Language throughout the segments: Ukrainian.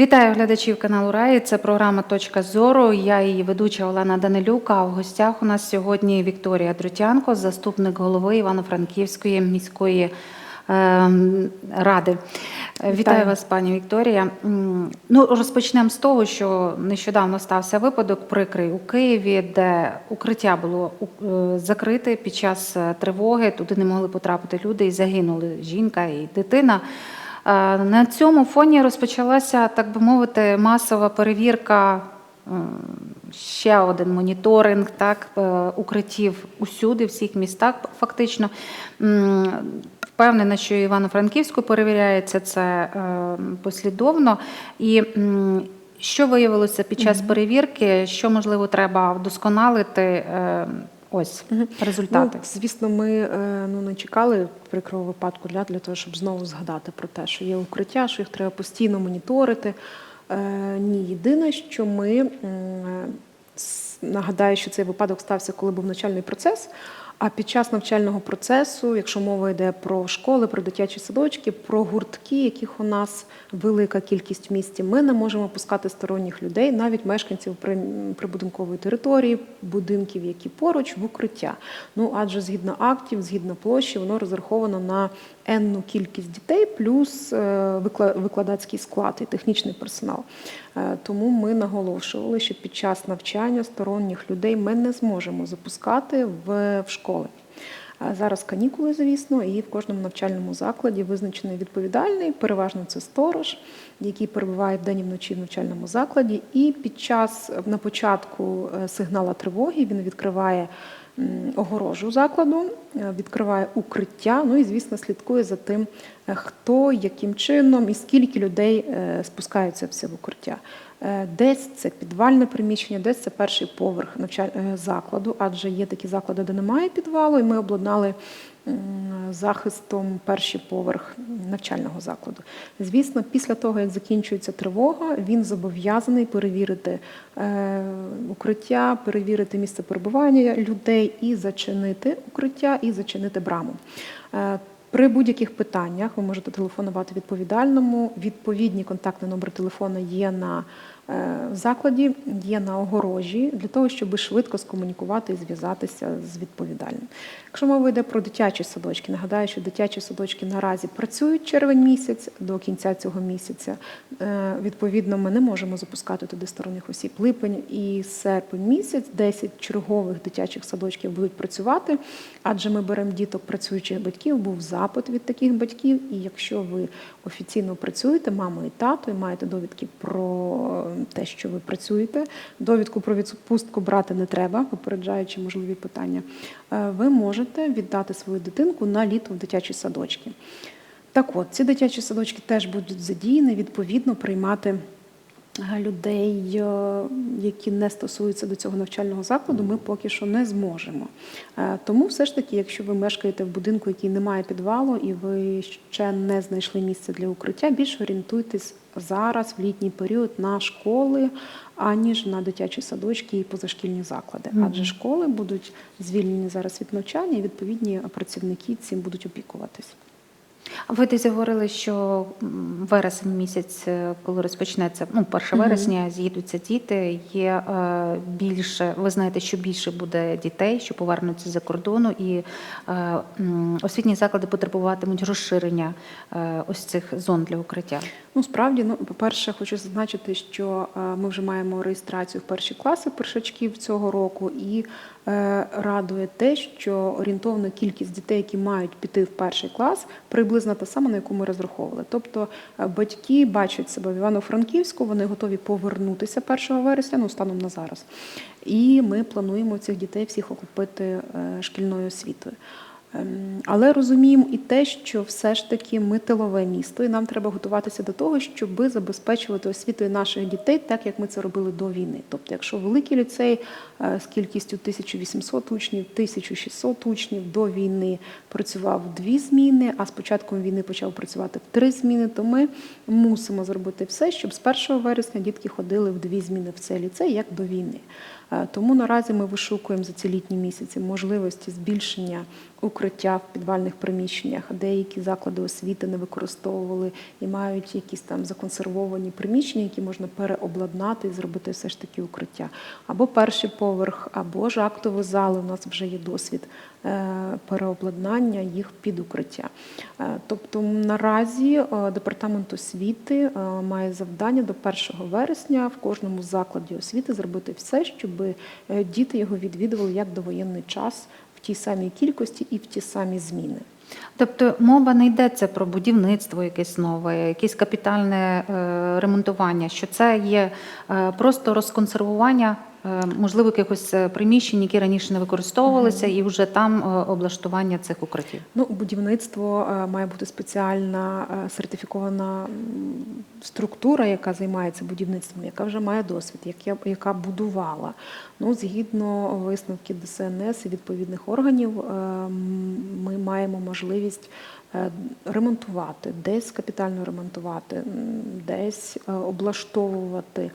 Вітаю глядачів каналу Раї. Це програма Точка зору. Я її ведуча Олена Данилюк. А в гостях у нас сьогодні Вікторія Друтянко, заступник голови Івано-Франківської міської е, ради. Е, Вітаю вас, пані Вікторія. Ну, розпочнемо з того, що нещодавно стався випадок прикрий у Києві, де укриття було е, закрите під час е, тривоги. Туди не могли потрапити люди і загинули жінка і дитина. Е, На цьому фоні розпочалася, так би мовити, масова перевірка, ще один моніторинг так, е, укриттів усюди, в всіх містах фактично. Впевнена, що Івано-Франківську перевіряється це е, послідовно. І що виявилося під час перевірки, що можливо треба вдосконалити? Ось результати. Ну, звісно, ми е, ну, не чекали прикрого випадку для, для того, щоб знову згадати про те, що є укриття, що їх треба постійно моніторити. Е, ні, єдине, що ми е, нагадаю, що цей випадок стався, коли був навчальний процес. А під час навчального процесу, якщо мова йде про школи, про дитячі садочки, про гуртки, яких у нас велика кількість в місті, ми не можемо пускати сторонніх людей, навіть мешканців прибудинкової території, будинків, які поруч, в укриття. Ну адже згідно актів, згідно площі, воно розраховано на енну кількість дітей, плюс е, викладацький склад і технічний персонал. Е, Тому ми наголошували, що під час навчання сторонніх людей ми не зможемо запускати в, в школи. Зараз канікули, звісно, і в кожному навчальному закладі визначений відповідальний, переважно це сторож, який перебуває вдень і вночі в навчальному закладі. І під час на початку е, сигнала тривоги він відкриває огорожу закладу, е, відкриває укриття. Ну і звісно, слідкує за тим, е, хто, яким чином і скільки людей е, спускаються в це укриття. Десь це підвальне приміщення, десь це перший поверх закладу, адже є такі заклади, де немає підвалу, і ми обладнали захистом перший поверх навчального закладу. Звісно, після того, як закінчується тривога, він зобов'язаний перевірити е, укриття, перевірити місце перебування людей і зачинити укриття, і зачинити браму. Е, При будь-яких питаннях ви можете телефонувати відповідальному. Відповідні контактний номер телефона є на е, закладі, є на огорожі для того, щоб швидко скомунікувати і зв'язатися з відповідальним. Якщо мова йде про дитячі садочки, нагадаю, що дитячі садочки наразі працюють червень місяць до кінця цього місяця. Е, Відповідно, ми не можемо запускати туди сторонніх осіб. Липень і серпень місяць 10 чергових дитячих садочків будуть працювати, адже ми беремо діток працюючих батьків. Був запит від таких батьків. І якщо ви офіційно працюєте, мама і тато, і маєте довідки про те, що ви працюєте, довідку про відпустку брати не треба, попереджаючи можливі питання. е, Ви можете віддати свою дитинку на літо в дитячі садочки. Так от, ці дитячі садочки теж будуть задіяні, відповідно, приймати людей, е, які не стосуються до цього навчального закладу, ми поки що не зможемо. Е, Тому все ж таки, якщо ви мешкаєте в будинку, який не має підвалу, і ви ще не знайшли місце для укриття, більше орієнтуйтесь зараз, в літній період, на школи, аніж на дитячі садочки і позашкільні заклади. Адже школи будуть звільнені зараз від навчання, і відповідні працівники цим будуть опікуватись. А ви десь говорили, що вересень місяць, е, коли розпочнеться, ну, 1 Мгм. вересня, з'їдуться діти, є е, більше, ви знаєте, що більше буде дітей, що повернуться за кордону, і е, освітні заклади потребуватимуть розширення е, ось цих зон для укриття. Ну, справді, ну, по-перше, хочу зазначити, що е, ми вже маємо реєстрацію в перші класи першачків цього року, і радує те, що орієнтовна кількість дітей, які мають піти в перший клас, приблизно та сама, на яку ми розраховували. Тобто е, батьки бачать себе в Івано-Франківську, вони готові повернутися 1 вересня, ну станом на зараз. І ми плануємо цих дітей всіх охопити е, шкільною освітою. Ем, Але розуміємо і те, що все ж таки ми тилове місто, і нам треба готуватися до того, щоб забезпечувати освітою наших дітей, так як ми це робили до війни. Тобто, якщо великий ліцей е, з кількістю 1800 учнів, 1600 учнів до війни працював дві зміни, а з початком війни почав працювати в три зміни, то ми мусимо зробити все, щоб з 1 вересня дітки ходили в дві зміни в цей ліцей, як до війни. Е, Тому наразі ми вишукуємо за ці літні місяці можливості збільшення укриття в підвальних приміщеннях, деякі заклади освіти не використовували і мають якісь там законсервовані приміщення, які можна переобладнати і зробити все ж таки укриття. Або перший поверх, або ж актові зали. У нас вже є досвід е, переобладнання їх під укриття. Е, Тобто наразі департамент освіти має завдання до 1 вересня в кожному закладі освіти зробити все, щоб е, діти його відвідували як довоєнний час в тій самій кількості і в ті самі зміни. Тобто мова не йдеться про будівництво якесь нове, якесь капітальне е, ремонтування, що це є е, просто розконсервування, можливо, якихось е, приміщень, які раніше не використовувалися, і вже там е, облаштування цих укриттів. Ну, будівництво е, має бути спеціальна е, сертифікована структура, яка займається будівництвом, яка вже має досвід, яка, будувала. Ну, згідно висновків ДСНС і відповідних органів, е, ми маємо можливість е, ремонтувати, десь капітально ремонтувати, десь е, облаштовувати.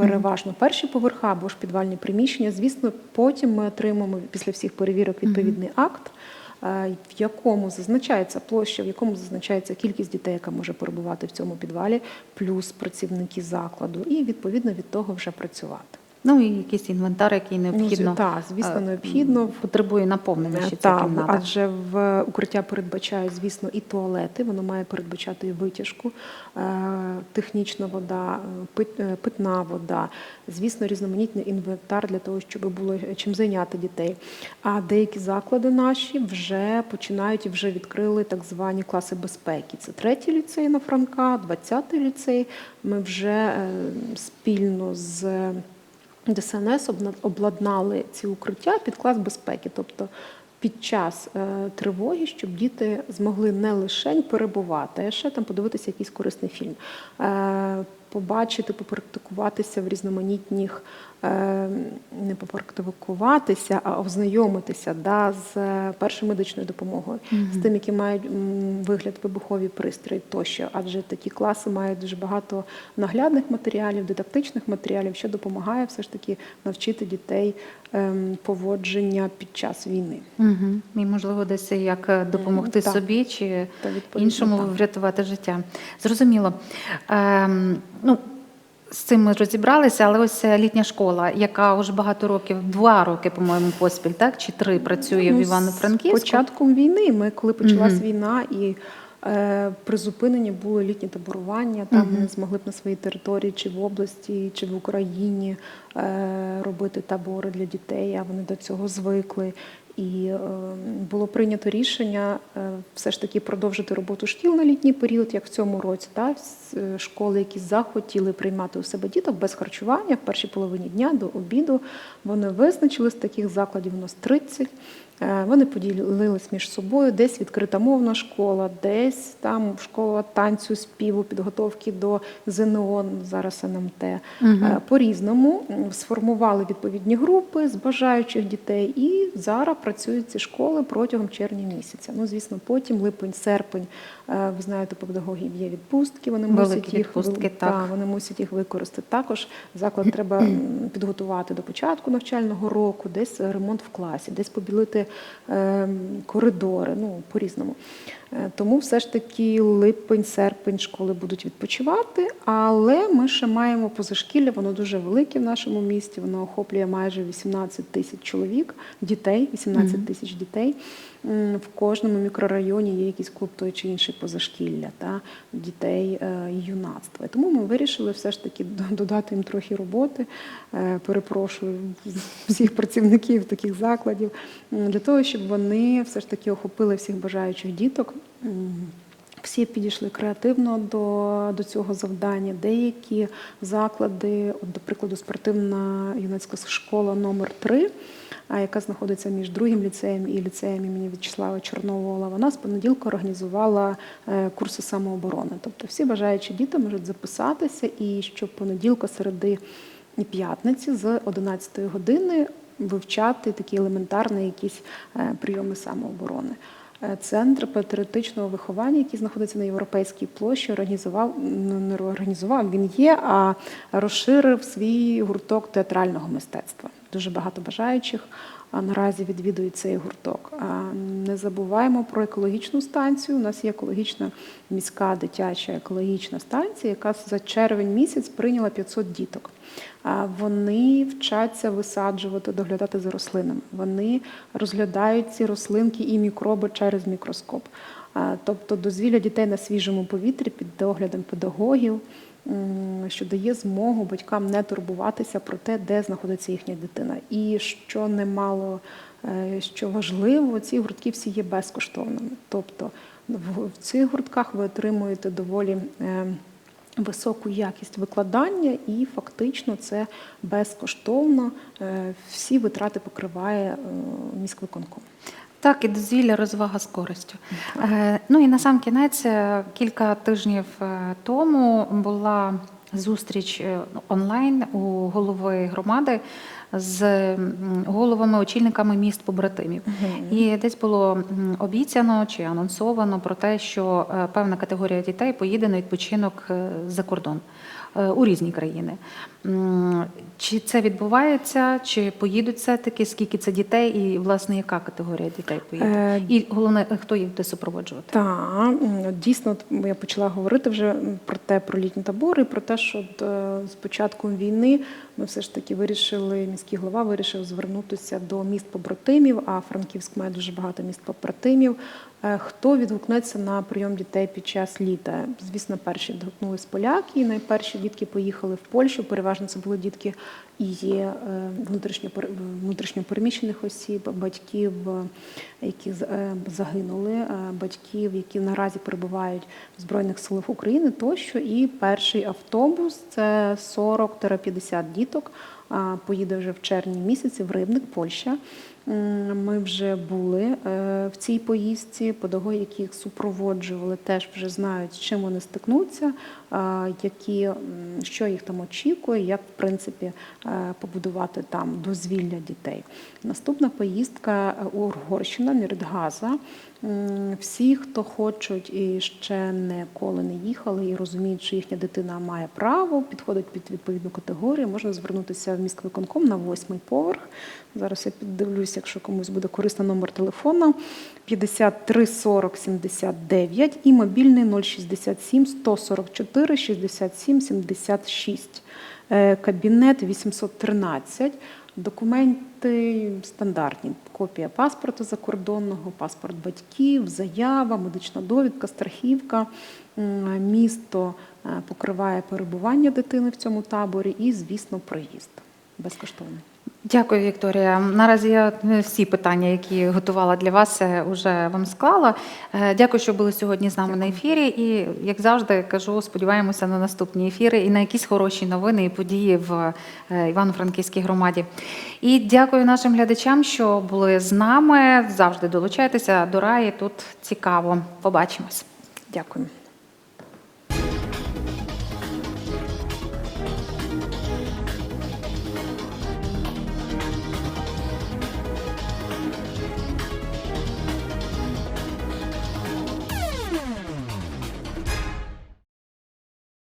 Переважно перші поверха або ж підвальні приміщення. Звісно, потім ми отримаємо після всіх перевірок відповідний акт, е, в якому зазначається площа, в якому зазначається кількість дітей, яка може перебувати в цьому підвалі, плюс працівники закладу, і відповідно від того вже працювати. Ну і якийсь інвентар, який необхідно Ну, так, звісно, е, необхідно. потребує наповнення ще ця кімната. адже в укриття передбачає, звісно, і туалети, воно має передбачати і витяжку, е, технічна вода, е, пит- питна вода, звісно, різноманітний інвентар для того, щоб було чим зайняти дітей. А деякі заклади наші вже починають і вже відкрили так звані класи безпеки. Це третій ліцей на Франка, 20-й ліцей. Ми вже спільно з ДСНС обладнали ці укриття під клас безпеки. Тобто під час е, тривоги, щоб діти змогли не лише перебувати, а ще там подивитися якийсь корисний фільм, е, побачити, попрактикуватися в різноманітних, е, не попрактикуватися, а ознайомитися да, з е, першою медичною допомогою, з тим, які мають вигляд вибухові пристрої тощо. Адже такі класи мають дуже багато наглядних матеріалів, дидактичних матеріалів, що допомагає все ж таки навчити дітей ем, поводження під час війни. Угу. І можливо, десь як е, допомогти так. собі чи Та іншому так. врятувати життя. Зрозуміло. Ну, з цим ми розібралися, але ось літня школа, яка вже багато років, два роки, по-моєму, поспіль, так? Чи три працює в Ну, Івано-Франківську? З початком війни, ми коли почалась Мгм. війна і е, призупинені були літні таборування, там ми змогли б на своїй території, чи в області, чи в Україні е, робити табори для дітей, а вони до цього звикли. І е, було прийнято рішення е, все ж таки продовжити роботу шкіл на літній період, як в цьому році. Та, е, школи, які захотіли приймати у себе діток без харчування в першій половині дня до обіду. Вони визначили з таких закладів у нас 30. Е, Вони поділились між собою, десь відкрита мовна школа, десь там школа танцю, співу, підготовки до ЗНО, зараз НМТ. Е, По-різному сформували відповідні групи з бажаючих дітей, і зараз працюють ці школи протягом червня місяця. Ну, звісно, потім липень, серпень. е, Ви знаєте, у педагогів є відпустки, вони Великі мусять їх відпустки, та, так. вони мусять їх використати. Також заклад треба підготувати до початку навчального року, десь ремонт в класі, десь побілити коридори, ну по-різному. Е, Тому все ж таки липень, серпень школи будуть відпочивати, але ми ще маємо позашкілля, воно дуже велике в нашому місті, воно охоплює майже 18 тисяч чоловік, дітей, 18 тисяч дітей. В кожному мікрорайоні є якийсь клуб той чи інший позашкілля та дітей е, і юнацтва. Тому ми вирішили все ж таки додати їм трохи роботи. Е, Перепрошую всіх працівників таких закладів для того, щоб вони все ж таки охопили всіх бажаючих діток. Всі підійшли креативно до, до цього завдання. Деякі заклади, от, до прикладу, спортивна юнацька школа номер 3 а яка знаходиться між другим ліцеєм і ліцеєм імені В'ячеслава Чорновола, вона з понеділка організувала е, курси самооборони. Тобто всі бажаючі діти можуть записатися і щопонеділка, середи і п'ятниці з 11 години вивчати такі елементарні якісь е, прийоми самооборони. Е, Центр патріотичного виховання, який знаходиться на європейській площі, організував ну, не організував, він є, а розширив свій гурток театрального мистецтва. Дуже багато бажаючих наразі відвідують цей гурток. Не забуваємо про екологічну станцію. У нас є екологічна міська дитяча екологічна станція, яка за червень місяць прийняла 500 діток. Вони вчаться висаджувати, доглядати за рослинами. Вони розглядають ці рослинки і мікроби через мікроскоп. Тобто дозвілля дітей на свіжому повітрі під доглядом педагогів, що дає змогу батькам не турбуватися про те, де знаходиться їхня дитина. І що немало, е, що важливо, ці гуртки всі є безкоштовними. Тобто в цих гуртках ви отримуєте доволі е, високу якість викладання, і фактично це безкоштовно. Е, Всі витрати покриває міськвиконком. Так, і дозвілля, розвага з користю. Е, Ну і на сам кінець, е, кілька тижнів е, тому була зустріч онлайн у голови громади з головами, очільниками міст побратимів. І десь було обіцяно чи анонсовано про те, що певна категорія дітей поїде на відпочинок за кордон у різні країни. Чи це відбувається, чи поїдуть все-таки, скільки це дітей, і власне яка категорія дітей поїде? Е, І головне, хто їх буде супроводжувати? Так, дійсно, я почала говорити вже про те, про літні табори, про те, що е, з початком війни ми все ж таки вирішили, міський голова вирішив звернутися до міст побратимів, а Франківськ має дуже багато міст побратимів. Е, Хто відгукнеться на прийом дітей під час літа? Звісно, перші відгукнулись поляки. і Найперші дітки поїхали в Польщу. Переважно це були дітки і є е, внутрішньо пер- внутрішньопереміщених осіб, батьків, які е, загинули, е, батьків, які наразі перебувають в Збройних силах України, тощо. І перший автобус це 40-50 діток. Поїде вже в червні місяці в Рибник, Польща. Ми вже були е, в цій поїздці. Педагоги, які їх супроводжували, теж вже знають, з чим вони стикнуться, які, що їх там очікує, як в принципі е, побудувати там дозвілля дітей. Наступна поїздка е, Угорщина, Мірдгаза. Всі, хто хочуть і ще ніколи не їхали і розуміють, що їхня дитина має право, підходить під відповідну категорію, можна звернутися в міськвиконком на восьмий поверх. Зараз я піддивлюся, якщо комусь буде корисно номер телефону 53 40 79 і мобільний 067 144 67 76. Е, Кабінет 813. Документи стандартні: копія паспорту закордонного, паспорт батьків, заява, медична довідка, страхівка. Місто е, покриває перебування дитини в цьому таборі і, звісно, проїзд безкоштовний. Дякую, Вікторія. Наразі я е, всі питання, які готувала для вас, вже вам склала. Е, Дякую, що були сьогодні з нами на ефірі. І як завжди кажу, сподіваємося на наступні ефіри і на якісь хороші новини і події в е, Івано-Франківській громаді. І дякую нашим глядачам, що були з нами. Завжди долучайтеся до раї. Тут цікаво. Побачимось. Дякую.